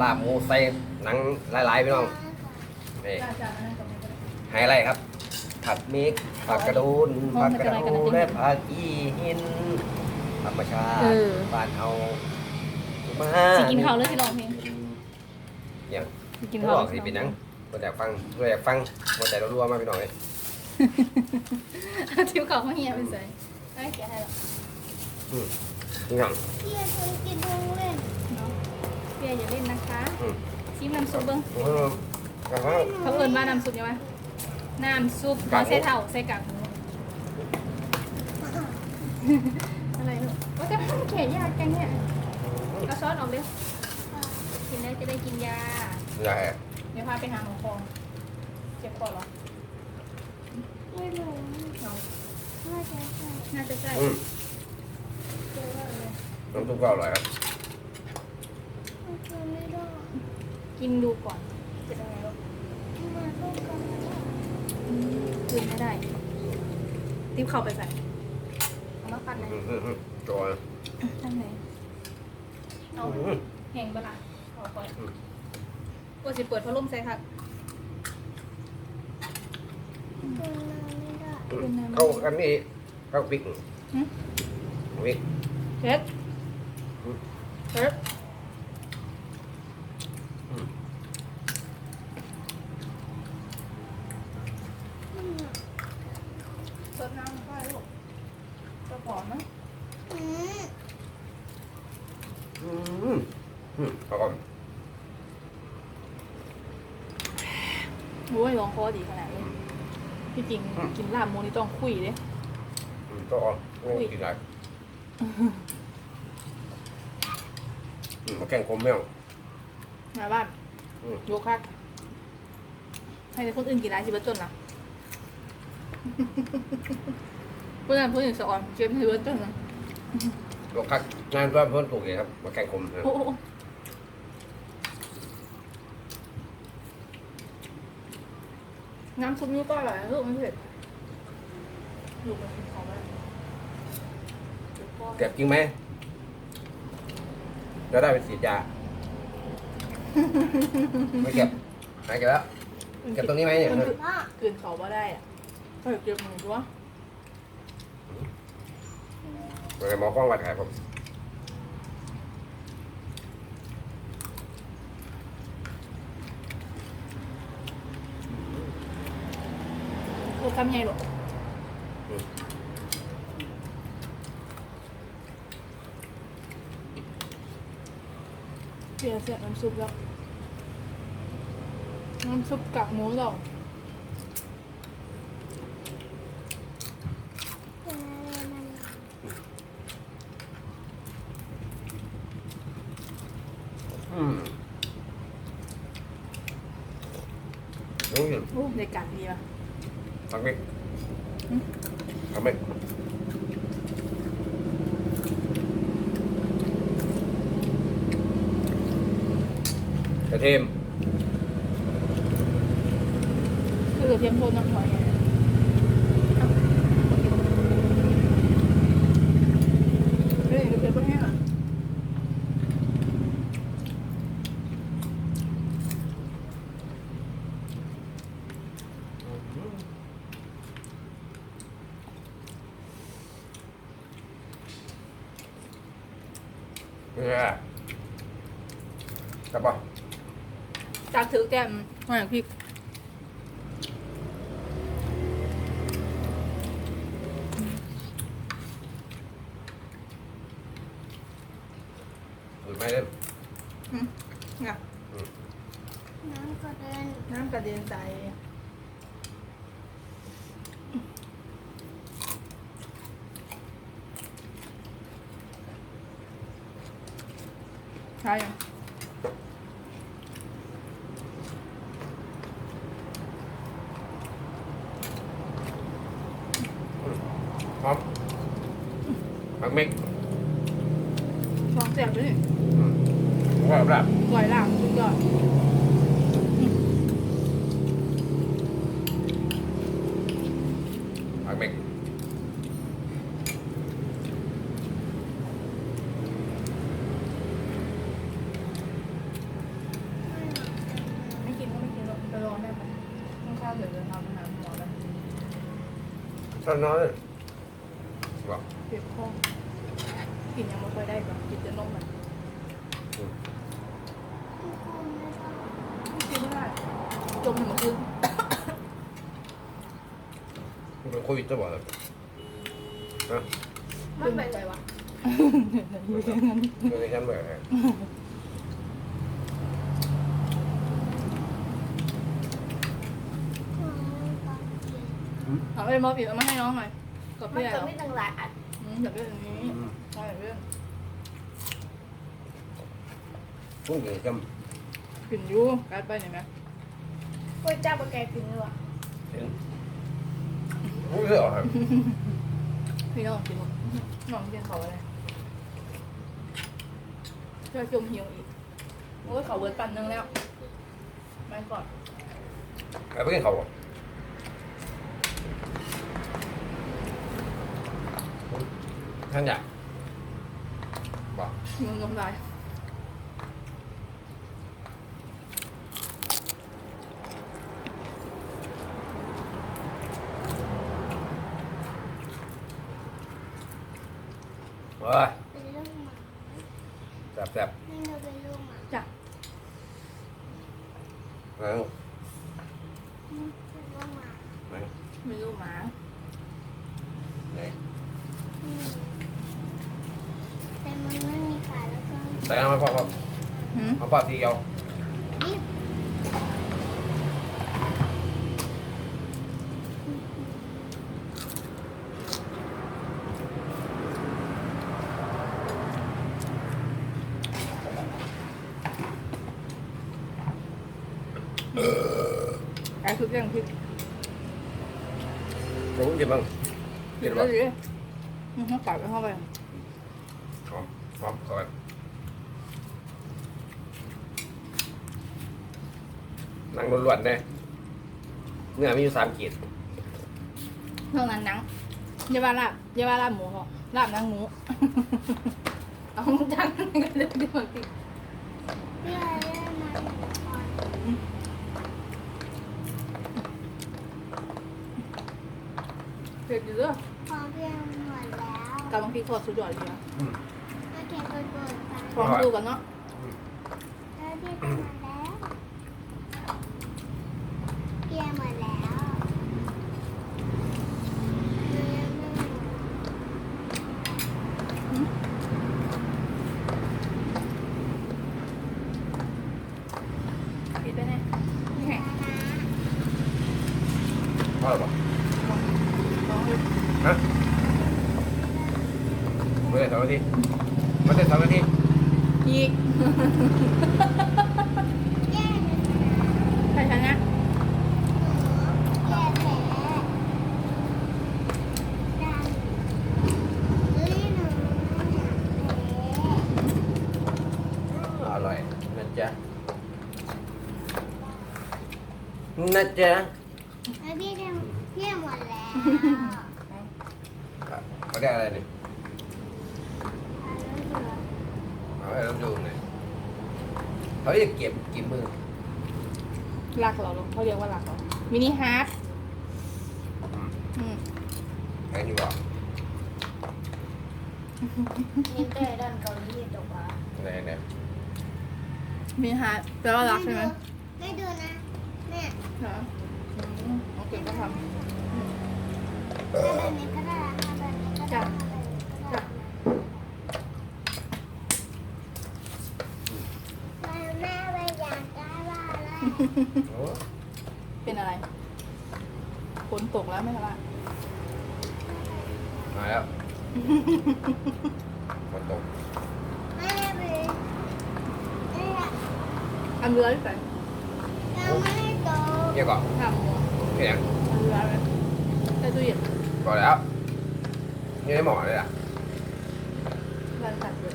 ลาบหมูใส่หนังหลายๆพี่น้องนี่จ้าจ้ามานั่งตรงนี้ก็ได้ไฮไลท์ครับ ผัดเมกผักกระโดนมอผังกมันกจะระอะไรกันโดนะนและผักอีหินธรรมชาติเออ บ้านเฮามาสิกินข้าวเลยที่ร้องเพลงอย่างสิกินเขาข้าวบอกสิเป็นหนังบ่อยากฟังบ่อยากฟังบ่ใจรัวๆมาพี่น้องเลยทิวเขามาเฮียเป็นไงไอ้แกให้หรอนี่หยังพี่เคยกินทุเล่น เนาะเบียร์อย่าเล่นนะคะอืม ชิมน้ำซุปเบิ้งเออครับเขาเอิญว่าน้ำซุปยังไงน้ำซุปเขาใส่เท่าใส่กากหมูอะไรลูกว่าแต่มันแขยากจังเนี่ยเอาซอสออกเร็วกินได้จะได้กินยา ใหญ่เดี๋ยวพาไปหาหมอคอเจ็บคอเหรอไม่รู้เนาะน่าจะใช่น่าจะใช่อืมเจอว่าอะไรน้ำซุปก็อร่อยครับมันกิน ไม่ได้กินดูก่อนจะเป็นไงลูกมาต้องกันคืนไม่ได้ ติ๊บเข้าไปใส่เอามาปั้นเลยอืมอืมอืมจอยตั้งไหนเอาอืมแห้งปะล่ะเอาก่อนอืมกูสิเปิดพัดลมใส่ค่ะกินน้ำไม่ได้อืมเข้ากันนี่เข้าพริกหึพริกเผ็ดเผ็ด อืม อืม เปิดน้ำก็ได้ลูกจะหอมไหม อืม อืมอืม เอาก่อนโอ้ยลองคอดีขนาดนี้ที่จริงกินลาบหมูนี่ต้องคุยเลยอืมก็อ่อนโอ้กินได้อืมมาแกงคมแมวมาบ้านอืมยกคักให้แต่คนอื่นกินร้านชิบะจนนะเพื่อนเพื่อนสอนเจ็บชิบะจนนะลูกคักงานว่าเพิ่นปลูกเองครับมาแกงคมนะ โอ้โห น้ำซุปนี่ก็อร่อยนะลูกมันเผ็ดลูกมันกินของมันเก็บจริงไหมจะได้เป็นสีดยาไม่เก็บหายเก็บแล้ว เก็บตรงนี้ไหมเนี่ยมันคือพ่อเกินเขาบ่ได้อะเฮ้ยเก็บหมูตัวไปหมอกล้องวัดขายผม ลูกคำใหญ่หรอกเสียเสียน้ำซุปแล้ว น้ำซุปกับหมูหรอกเป็นอะไรมันอืมรู้อยู่โอ้ในการดีป่ะ ทำไหมทำไหมกระเทียม คือเทียมโทนน้ำหอยไงเฮ้ยเดี๋ยวไปแห้งอะ เนี่ยจับป่ะจากถือแก้มมาอย่างพริกหรือไม่เล่นเนี่ยน้ำกระเด็นน้ำกระเด็นใส่ ใช่ยังพร้อมผักเม็กฟองแสบด้วยนี่ว่าแบบ ปล่อยล่างสุดยอด ผักเม็ก ตอนน้อยบอกเจ็บคอกินยังไม่ค่อยได้ก่อนกินจะนมมันกินไม่ได้จมหนึ่งคืนมันเป็นโควิดจะบอกเลยนะไม่เป็นไรวะเรื่องนี้ฉันแบบ เอาไปมอบอีกเอามาให้น้องหน่อยกับมันพี่ใหญ่จะเหรอไม่ตั้งหลายอันอืมอยากได้อย่างนี้เอาอย่างนี้พุ่งเก่งจกินอยู่การไปไหนไหมกล้วยจับกับแกกินด้วยำเห็นพุ่งเยอะครับพี่น้องกินหมดน้องกินเขาอะไรเพื่อจมหิวอีกโอ้ยเขาเวิร์ดปันนึงแล้วไม่ก่อนไอ้เพื่อนเขาบอก ท่านอยากบอกมึงน้ำลายเฮ้ยเป็นลูกหมาแซ่บแซ่บไม่เราเป็นลูกหมาจ้ะๆนั่งเป็นลูกหมานั่งไม่รู้หมา ไหน อืมแต่มัน ไม่มีขาแล้วก็ใส่น้ำมาพ่อพ่อหืมเอาพ่อทีเดียวนี่ไอ้คือแกงพริกรู้ยังบ้างกิเห็นนแล้ป่ะวดิอืมเขาปัดไปเข้าไป หอมหอมก่อนนั่งล้วนๆเลยเนื้อมีอยู่สามขีดเท่านั้นนังเยาว่าลาบเยาว่าลาบหมูเหรอลาบนังหมู เอาจังกันเลยดีกว่ากินพี่อะไรมันอ่อนเผ็ดอยู่เด้อพอเพียงหมดแล้วกำลังพริกทอดสุดยอดเลยอะ อืมก็เขียนกดก ดไปพร้อมดูกันเนาะ แล้วพี่ทำมาแล้วเพียงหมดแล้วเพียงไม่หมด ปิดไปแน่นี่ไง พ่อหรือเปล่า ลองดู ฮะไม่ได้สองนาทีไม่ได้สองนาที อีก แย่เลยนะ ใครชนะ แย่แผลดังเฮ้ยหนูอยากแผล อร่อยนะจ๊ะ นะจ๊ะแล้วพี่ทำพี่หมดแล้วเขาเรียกอะไรเนี่ยเอาแล้วเหรอเอาให้เราดูหน่อยเขาจะเก็บกี่มือรักเหราลูกเขาเรียกว่ารักเหรอมินิฮาร์ดอืมแค่นี้บอกนี่แต่ด้านเกาหลีจบอะไหนไหนมินิฮาร์ดแปลว่ารักใช่ไหม ไม่ดูนะ แม่เหรออืมโอเคก็ทถ้าแบบนี้ก็ได้ถ้าแบบนี้ก็ได้แบบนี้ก็ไม่ไปอยากได้ว่าอะไรำโอ้เป็นอะไรฝนตกแล้วไหม่เป็นไรมาแล้วฝนตกแม่ไปแม่อันเรือที่ไหนยังไม่ เกี่ยวก่อนทำหมูเกี่ยงอันเรือไหมใส่ตู้เย็นก่อนแล้วนี่ไม่เหมาะเลยอะรันตัดเลย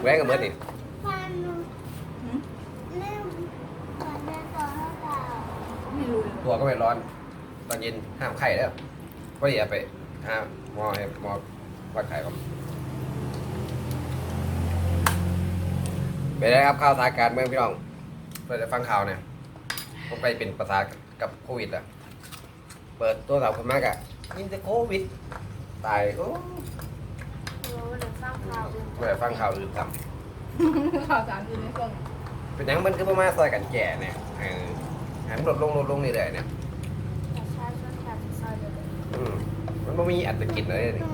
แหวงกับเมื่อนี่ฟันหืมแม่ฟันจะโตเท่าเปล่าไม่รู้เลยตัวก็ไม่ร้อน ตอนเย็นห้ามไข่แล้วก็อย่าไปห้ามหมอให้หมอวัดไข่ครับเป็นไรครับข่าวสารการเมืองพี่น้องเพื่อจะฟังข่าวเนี่ย ผมไปเป็นประสาทกับโควิดอะ เปิดตัวเราคนมากอะยินแต่โควิด ตายโอ้รู้หรือฟังข่าวอื่นไม่ได้ฟังข่าวอื่นซ้ข่าวสารอยู่ในเครื่องำเป็นหยังมันคือประมาซอยกันแก่เนี่ยเออให้มันลดลงลดลงนี่เลยเนี่ยประชาชนการซอยเดียวกันอืมมันไม่มีอัตกิจอะไรเลยหนู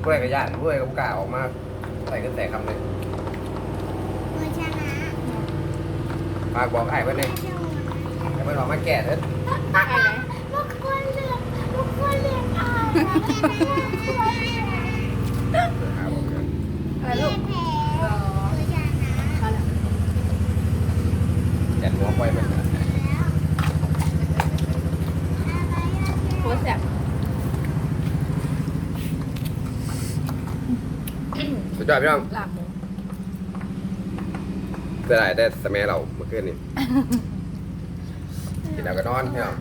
ไม่ผู้ใดก็ย่านผู้ใดก็บ่กล้าออกมาใส่กันแต่คำเลยหนูชนะ ฝากบอกไอ้เพื่อนเลยไม่ใช่หนูนะให้เพื่อนออกมาแก่เถอะไอ้ไหนลูกควรเลือกลูกควรเลือกอ่านนะแค่นั้นลูกควรเลือกหาบอกกันอะไรแพ้ลูกแพ้อ๋อหนูชนะอะไรแก่หัวปล่อยมันนะโคตรแซ่บสุดยอดพี่น้องลาบหมู เสียดายได้สมัยเราเมื่อคืนนี้กินแล้วก็นอนพี่น้อง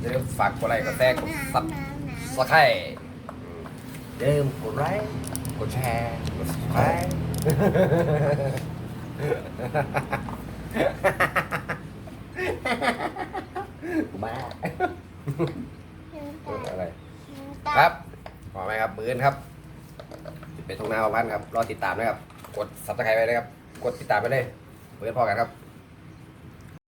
อย่าลืมฝากกดไลค์กดแชร์กดซับสไครต์อย่าลืมกดไลค์กดแชร์กดซับสไครต์บ้าอะไรครับขอไหมครับปืนครับเป็นทงนาประพันธ์ครับ รอติดตามนะครับ กดซับสไครต์ไว้นะครับ กดติดตามไปเลยเพื่อนพอกันครับ